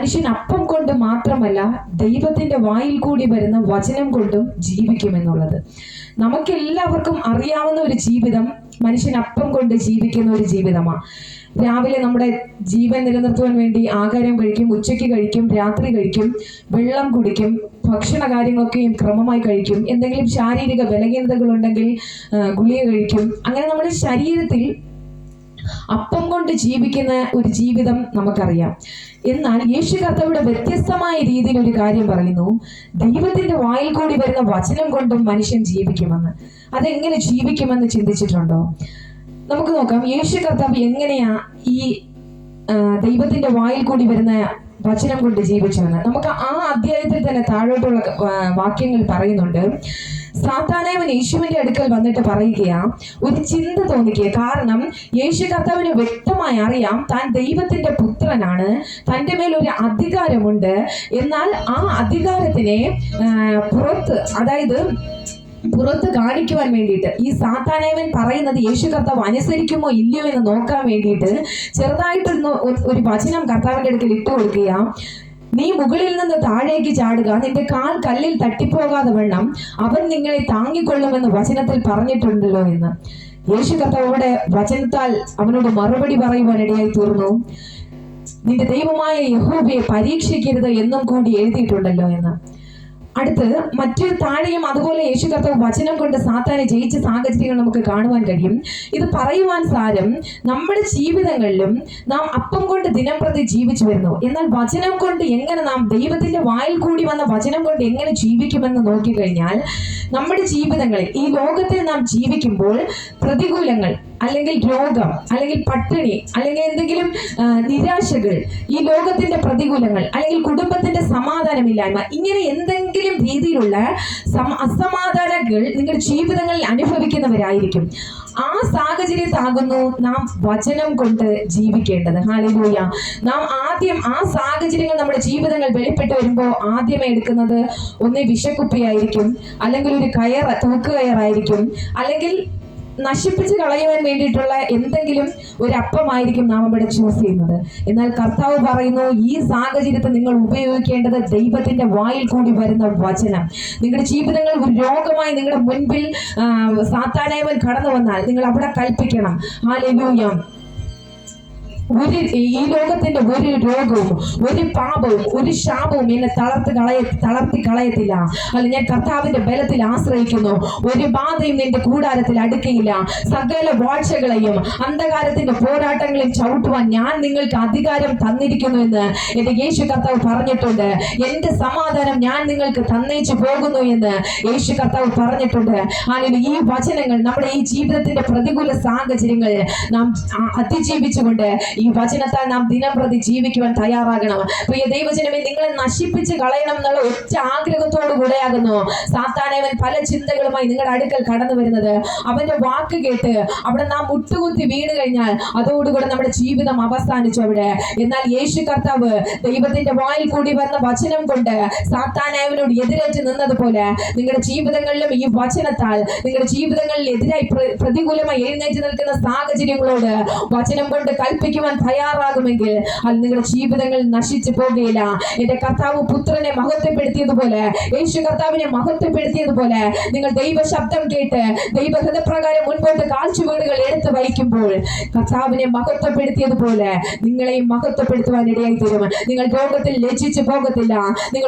മനുഷ്യൻ അപ്പം കൊണ്ട് മാത്രമല്ല ദൈവത്തിന്റെ വായിൽ കൂടി വരുന്ന വചനം കൊണ്ടും ജീവിക്കുമെന്നുള്ളത്. നമുക്കെല്ലാവർക്കും അറിയാവുന്ന ഒരു ജീവിതം മനുഷ്യൻ അപ്പം കൊണ്ട് ജീവിക്കുന്ന ഒരു ജീവിതമാണ് രാവിലെ നമ്മുടെ ജീവൻ നിലനിർത്തുവാൻ വേണ്ടി ആഹാരം കഴിക്കും ഉച്ചയ്ക്ക് കഴിക്കും രാത്രി കഴിക്കും വെള്ളം കുടിക്കും ഭക്ഷണ കാര്യങ്ങളൊക്കെയും ക്രമമായി കഴിക്കും എന്തെങ്കിലും ശാരീരിക ബലഹീനതകൾ ഉണ്ടെങ്കിൽ ഗുളിക കഴിക്കും. അങ്ങനെ നമ്മുടെ ശരീരത്തിൽ അപ്പം കൊണ്ട് ജീവിക്കുന്ന ഒരു ജീവിതം നമുക്കറിയാം. എന്നാൽ യേശു കർത്താവിടെ വ്യത്യസ്തമായ രീതിയിൽ ഒരു കാര്യം പറയുന്നു. ദൈവത്തിന്റെ വായിൽ കൂടി വരുന്ന വചനം കൊണ്ടും മനുഷ്യൻ ജീവിക്കുമെന്ന്. അതെങ്ങനെ ജീവിക്കുമെന്ന് ചിന്തിച്ചിട്ടുണ്ടോ? നമുക്ക് നോക്കാം. യേശു കർത്താവ് എങ്ങനെയാ ഈ ദൈവത്തിന്റെ വായിൽ കൂടി വരുന്ന വചനം കൊണ്ട് ജീവിച്ചുവെന്ന്. നമുക്ക് ആ അധ്യായത്തിൽ തന്നെ താഴോട്ടുള്ള വാക്യങ്ങൾ പറയുന്നുണ്ട്. സാത്താനായവൻ യേശുവിന്റെ അടുക്കൽ വന്നിട്ട് പറയുകയാ ഒരു ചിന്ത തോന്നിക്കുക കാരണം യേശു കർത്താവിന് വ്യക്തമായി അറിയാം താൻ ദൈവത്തിന്റെ പുത്രനാണ്. തന്റെ മേൽ ഒരു അധികാരമുണ്ട്. എന്നാൽ ആ അധികാരത്തിനെ പുറത്ത് അതായത് പുറത്ത് കാണിക്കുവാൻ വേണ്ടിയിട്ട്. ഈ സാത്താനേവൻ പറയുന്നത് യേശു കർത്താവ് അനുസരിക്കുമോ ഇല്ലയോ എന്ന് നോക്കാൻ വേണ്ടിയിട്ട് ചെറുതായിട്ടൊന്ന് ഒരു- വചനം കർത്താവിന്റെ അടുക്കൽ ഇട്ട് കൊടുക്കുക നീ മുകളിൽ നിന്ന് താഴേക്ക് ചാടുക നിന്റെ കാൽ കല്ലിൽ തട്ടിപ്പോകാതെ വണ്ണം അവൻ നിങ്ങളെ താങ്ങിക്കൊള്ളുമെന്ന് വചനത്തിൽ പറഞ്ഞിട്ടുണ്ടല്ലോ എന്ന്. യേശു കർത്താവോടെ വചനത്താൽ അവനോട് മറുപടി പറയുവാൻ ഇടയായി തീർന്നു. നിന്റെ ദൈവമായ യഹോബയെ പരീക്ഷിക്കരുത് എന്നും കൂടി എഴുതിയിട്ടുണ്ടല്ലോ എന്ന്. അടുത്ത് മറ്റു താഴെയും അതുപോലെ യേശു കർത്താവ് വചനം കൊണ്ട് സാത്താനെ ജയിച്ച സാഹചര്യങ്ങൾ നമുക്ക് കാണുവാൻ കഴിയും. ഇത് പറയുവാൻ സാരം നമ്മുടെ ജീവിതങ്ങളിലും നാം അപ്പം കൊണ്ട് ദിനം പ്രതി ജീവിച്ചു വരുന്നു. എന്നാൽ വചനം കൊണ്ട് എങ്ങനെ നാം ദൈവത്തിന്റെ വായിൽ കൂടി വന്ന വചനം കൊണ്ട് എങ്ങനെ ജീവിക്കുമെന്ന് നോക്കിക്കഴിഞ്ഞാൽ നമ്മുടെ ജീവിതങ്ങളിൽ ഈ ലോകത്തിൽ നാം ജീവിക്കുമ്പോൾ പ്രതികൂലങ്ങൾ അല്ലെങ്കിൽ രോഗം അല്ലെങ്കിൽ പട്ടിണി അല്ലെങ്കിൽ എന്തെങ്കിലും നിരാശകൾ ഈ ലോകത്തിന്റെ പ്രതികൂലങ്ങൾ അല്ലെങ്കിൽ കുടുംബത്തിന്റെ സമാധാനമില്ലായ്മ ഇങ്ങനെ എന്തെങ്കിലും രീതിയിലുള്ള സമ അസമാധാനങ്ങൾ നിങ്ങളുടെ ജീവിതങ്ങളിൽ അനുഭവിക്കുന്നവരായിരിക്കും. ആ സാഹചര്യത്താകുന്നു നാം വചനം കൊണ്ട് ജീവിക്കേണ്ടത്. ഹാലൂയ നാം ആദ്യം ആ സാഹചര്യങ്ങൾ നമ്മുടെ ജീവിതങ്ങൾ വെളിപ്പെട്ട് വരുമ്പോൾ ആദ്യമേ എടുക്കുന്നത് ഒന്നേ വിഷക്കുപ്പിയായിരിക്കും അല്ലെങ്കിൽ ഒരു കയർ തൂക്കുകയറായിരിക്കും അല്ലെങ്കിൽ നശിപ്പിച്ച് കളയുവാൻ വേണ്ടിയിട്ടുള്ള എന്തെങ്കിലും ഒരു അപ്പമായിരിക്കും നാം ഇവിടെ ചൂസ് ചെയ്യുന്നത് എന്നാൽ കർത്താവ് പറയുന്നു ഈ സാഹചര്യത്തെ നിങ്ങൾ ഉപയോഗിക്കേണ്ടത് ദൈവത്തിന്റെ വായിൽ കൂടി വരുന്ന വചനം. നിങ്ങളുടെ ജീവിതങ്ങൾ ഒരു രോഗമായി നിങ്ങളുടെ മുൻപിൽ സാത്താനായവൻ കടന്നു വന്നാൽ നിങ്ങൾ അവിടെ കൽപ്പിക്കണം. ഹാലലൂയ ഒരു ഈ ലോകത്തിന്റെ ഒരു രോഗവും ഒരു പാപവും ഒരു ശാപവും എന്നെ തളർത്ത് കളയ തളർത്തി കളയത്തില്ല. അല്ല ഞാൻ കർത്താവിന്റെ ബലത്തിൽ ആശ്രയിക്കുന്നു. ഒരു ബാധയും നിന്റെ കൂടാരത്തിൽ അടുക്കയില്ല. സകല വാഴ്ചകളെയും അന്ധകാരത്തിന്റെ പോരാട്ടങ്ങളെയും ചവിട്ടുവാൻ ഞാൻ നിങ്ങൾക്ക് അധികാരം തന്നിരിക്കുന്നു എന്ന് എന്റെ യേശു കർത്താവ് പറഞ്ഞിട്ടുണ്ട്. എന്റെ സമാധാനം ഞാൻ നിങ്ങൾക്ക് തന്നേച്ചു പോകുന്നു എന്ന് യേശു കർത്താവ് പറഞ്ഞിട്ടുണ്ട്. ആണെങ്കിൽ ഈ വചനങ്ങൾ നമ്മുടെ ഈ ജീവിതത്തിന്റെ പ്രതികൂല സാഹചര്യങ്ങൾ നാം അതിജീവിച്ചുകൊണ്ട് ഈ വചനത്താൽ നാം ദിനം പ്രതി ജീവിക്കുവാൻ തയ്യാറാകണം. പ്രിയ ദൈവജനമേ നിങ്ങളെ നശിപ്പിച്ച് കളയണം എന്നുള്ള ഒറ്റ ആഗ്രഹത്തോടു കൂടെയാകുന്നു സാത്താനവൻ പല ചിന്തകളുമായി നിങ്ങളുടെ അടുക്കൽ കടന്നു വരുന്നത്. അവന്റെ വാക്ക് കേട്ട് അവിടെ നാം മുട്ടുകുത്തി വീണ് കഴിഞ്ഞാൽ അതോടുകൂടെ നമ്മുടെ ജീവിതം അവസാനിച്ചു അവിടെ. എന്നാൽ യേശു കർത്താവ് ദൈവത്തിന്റെ വായിൽ കൂടി വന്ന വചനം കൊണ്ട് സാത്താനായവനോട് എതിരേറ്റ് നിന്നതുപോലെ നിങ്ങളുടെ ജീവിതങ്ങളിലും ഈ വചനത്താൽ നിങ്ങളുടെ ജീവിതങ്ങളിൽ എതിരായി പ്രതികൂലമായി എഴുന്നേറ്റ് നിൽക്കുന്ന സാഹചര്യങ്ങളോട് വചനം കൊണ്ട് കൽപ്പിക്കുവാൻ തയ്യാറാകുമെങ്കിൽ അത് നിങ്ങളുടെ ജീവിതങ്ങൾ നശിച്ചു പോകുകയില്ല എന്റെ കർത്താവ് പുത്രനെ മഹത്വപ്പെടുത്തിയതുപോലെ യേശു കർത്താവിനെ മഹത്വപ്പെടുത്തിയതുപോലെ നിങ്ങൾ ദൈവ ശബ്ദം കേട്ട് ദൈവഹിതപ്രകാരം മുൻപോട്ട് കാഴ്ചവീടുകൾ എടുത്ത് വഹിക്കുമ്പോൾ കർത്താവിനെ മഹത്വപ്പെടുത്തിയതുപോലെ നിങ്ങളെയും മഹത്വപ്പെടുത്തുവാൻ ഇടയായി തരും നിങ്ങൾ രോഗത്തിൽ ലജ്ജിച്ചു പോകത്തില്ല. നിങ്ങൾ